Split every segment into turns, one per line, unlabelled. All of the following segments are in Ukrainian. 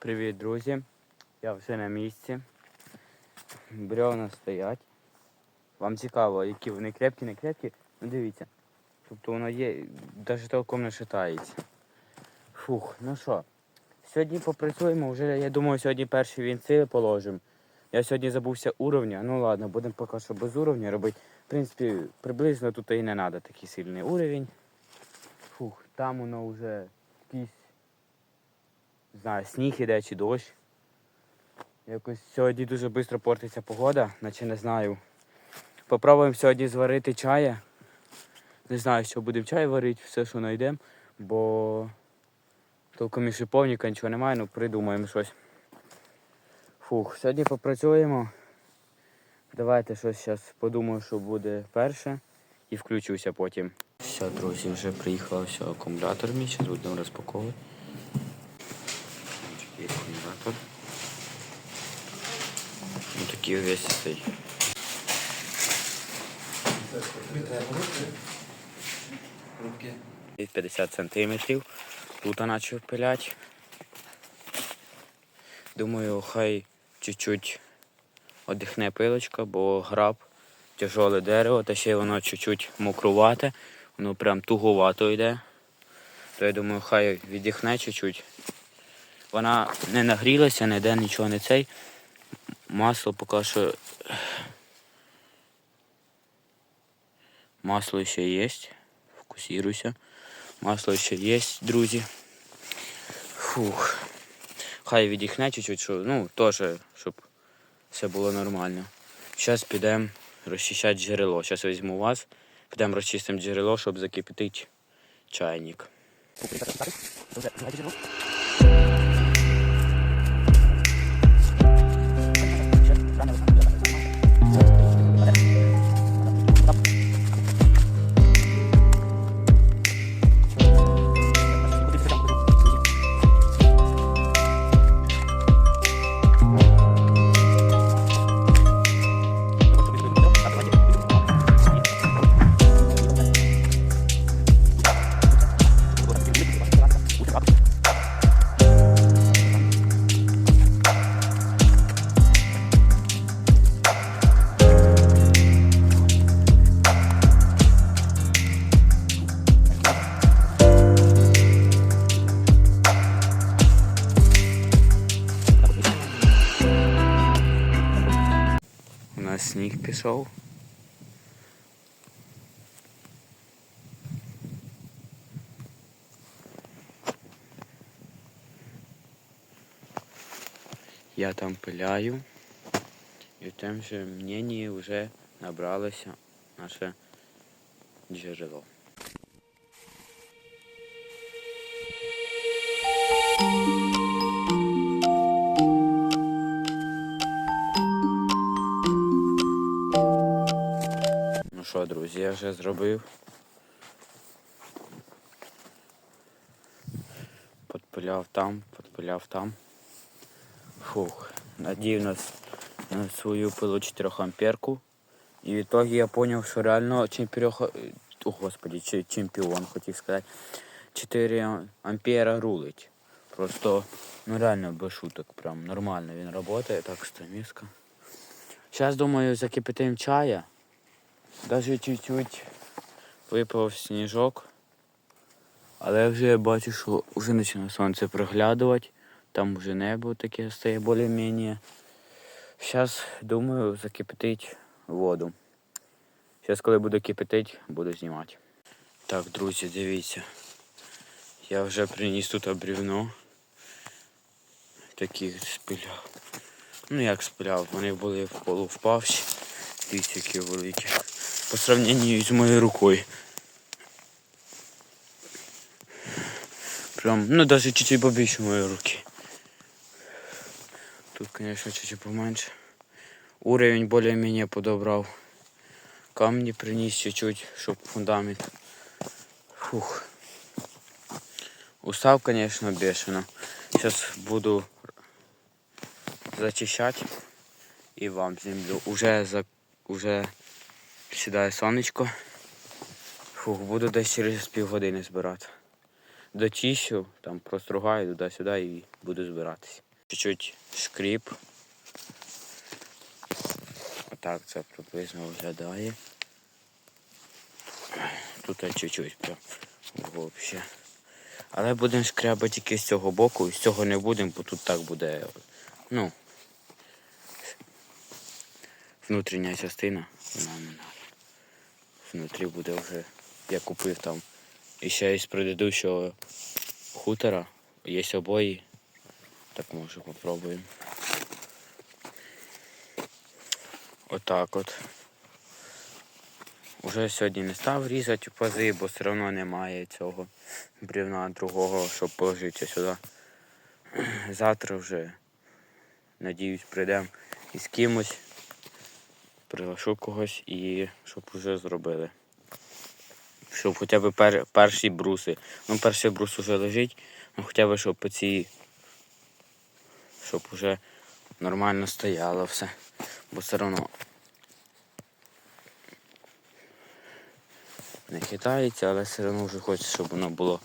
Привіт, друзі! Я вже на місці. Бревна стоять. Вам цікаво, які вони крепкі, не крепкі. Ну дивіться. Тобто воно є, навіть толком не шатається. Фух, ну що, сьогодні попрацюємо, вже я думаю, сьогодні перші вінці положимо. Я сьогодні забувся уровня. Ну ладно, будемо поки що без уровня робити. В принципі, приблизно тут і не треба такий сильний уровень. Фух, там воно вже якийсь не знаю, сніг іде чи дощ. Якось сьогодні дуже швидко портиться погода, наче не знаю. Попробуємо сьогодні зварити чая. Не знаю, що будемо чай варити, все, що знайдемо, бо толком і шиповника нічого немає, ну придумаємо щось. Фух, сьогодні попрацюємо. Давайте щось зараз подумаю, що буде перше і включуся потім. Все, друзі, вже приїхав все, акумулятор мій, зараз будемо розпаковувати. Такий акумулятор. Ну такий увесистий. І 50 сантиметрів. Тут почав пилять. Думаю, хай чуть-чуть одихне пилочка, бо граб, тяжоле дерево, та ще воно чуть-чуть мокрувате, воно прям туговато йде. То я думаю, хай віддихне чуть-чуть. Вона не нагрілася, ніде нічого не цей. Масло поки що. Масло ще є. Фокусируйся. Масло ще є, друзі. Фух. Хай віддихне чуть-чуть, що, ну, теж, щоб все було нормально. Зараз підемо розчищати джерело. Зараз візьму вас, підемо розчистимо джерело, щоб закипятити чайник. Нас сніг пішов. Я там пиляю. І в тем же мнении вже набралося наше джерело. Що, друзі, я вже зробив. Подпиляв там, подпиляв там. Фух, надів на, на свою пилу 4 амперку. І в итоге я понял, що реально чемпіон, о, господи, чи- чемпіон, хотів сказати. 4 ампера рулить. Просто, ну реально без шуток, прям нормально він працює. Так, стаміска. Зараз думаю, закипятим чая. Даже чуть-чуть випав сніжок. Але я вже бачу, що вже починає сонце приглядувати. Там вже небо таке стає більш-менш. Зараз думаю закипятити воду. Зараз, коли буду кипятити, буду знімати. Так, друзі, дивіться. Я вже приніс тут брівно. Таких спиляв. Ну як спиляв, вони були в полу впавші. Дивіться, які великі. По сравнению з моєю рукою. Прям, ну даже чуть-чуть побільше моєї руки. Тут, конечно, чуть-чуть поменше. Уровень более-менее подобрав. Камні приніс чуть-чуть, щоб фундамент. Фух. Устав, конечно, бешено. Сейчас буду зачищати і вам землю. Уже за уже сідає сонечко. Фух, буду десь через півгодини збирати. Дочищу, там простругаю туди-сюди і буду збиратися. чуть-чуть шкріп. Отак це приблизно виглядає. Тут чуть-чуть прям взагалі. Але будемо шкрябати тільки з цього боку, з цього не будемо, бо тут так буде. Ну. Внутрішня частина, вона не надо. Внутрі буде вже. Я купив там. І ще із предыдущого хутора є обої. Так може попробуємо. Отак от. Уже сьогодні не став різати пази, бо все одно немає цього брівна другого, щоб положити сюди. Завтра вже, надіюсь, прийдемо із кимось, приглашу когось і щоб вже зробили. Щоб хоча б пер, перші бруси. Ну, перший брус вже лежить, ну хоча б щоб по цій, щоб вже нормально стояло все. Бо все одно не хитається, але все одно вже хочеться, щоб воно було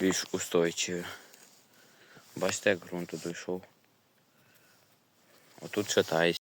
більш устойчиве. Бачите, як ґрунт дійшов. Отут шатається.